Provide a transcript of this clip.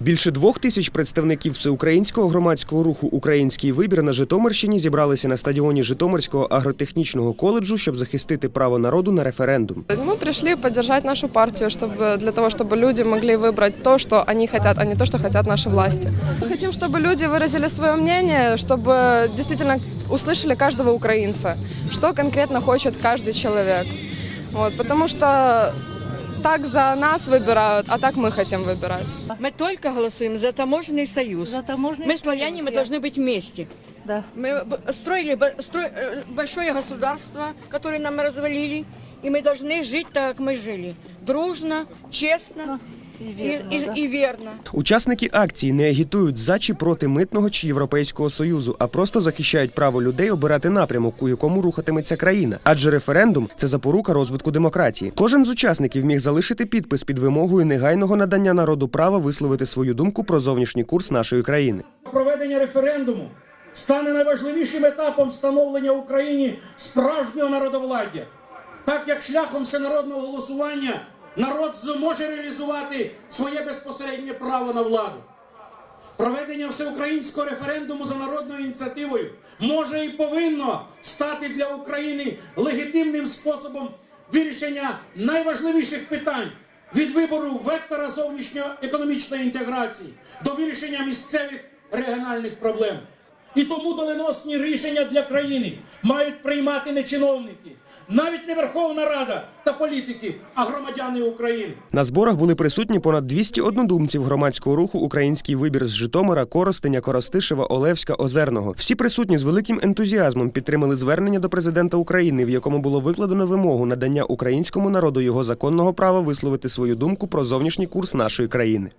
Більше двох тисяч представників всеукраїнського громадського руху Український вибір на Житомирщині зібралися на стадіоні Житомирського агротехнічного коледжу, щоб захистити право народу на референдум. Мы пришли поддержать нашу партию, чтобы, для того, чтобы люди могли выбрать то, что они хотят, а не то, что хотят наши власти. Мы хотим, чтобы люди выразили свое мнение, чтобы действительно услышали каждого украинца, что конкретно хочет каждый человек. Вот, потому что так за нас выбирают, а так мы хотим выбирать. Мы только голосуем за таможенный союз. За таможенный Мы славяне, мы союз, должны быть вместе. Да. Мы б- строили б- стро- э, большое государство, которое нам развалили, и мы должны жить так, как мы жили. Дружно, честно И- да. и верно. Учасники акції не агітують за чи проти митного чи європейського союзу, а просто захищають право людей обирати напрямок, у якому рухатиметься країна. Адже референдум це запорука розвитку демократії. Кожен з учасників міг залишити підпис під вимогою негайного надання народу права висловити свою думку про зовнішній курс нашої країни. Проведення референдуму стане найважливішим етапом встановлення в Україні справжнього народовладдя. Так як шляхом всенародного голосування народ зможе реалізувати своє безпосереднє право на владу. Проведення всеукраїнського референдуму за народною ініціативою може і повинно стати для України легітимним способом вирішення найважливіших питань від вибору вектора зовнішньоекономічної інтеграції до вирішення місцевих регіональних проблем. І тому доленосні рішення для країни мають приймати не чиновники, навіть не Верховна Рада та політики, а громадяни України. На зборах були присутні понад 200 однодумців громадського руху Український вибір з Житомира, Коростеня, Коростишева, Олевська, Озерного. Всі присутні з великим ентузіазмом підтримали звернення до президента України, в якому було викладено вимогу надання українському народу його законного права висловити свою думку про зовнішній курс нашої країни.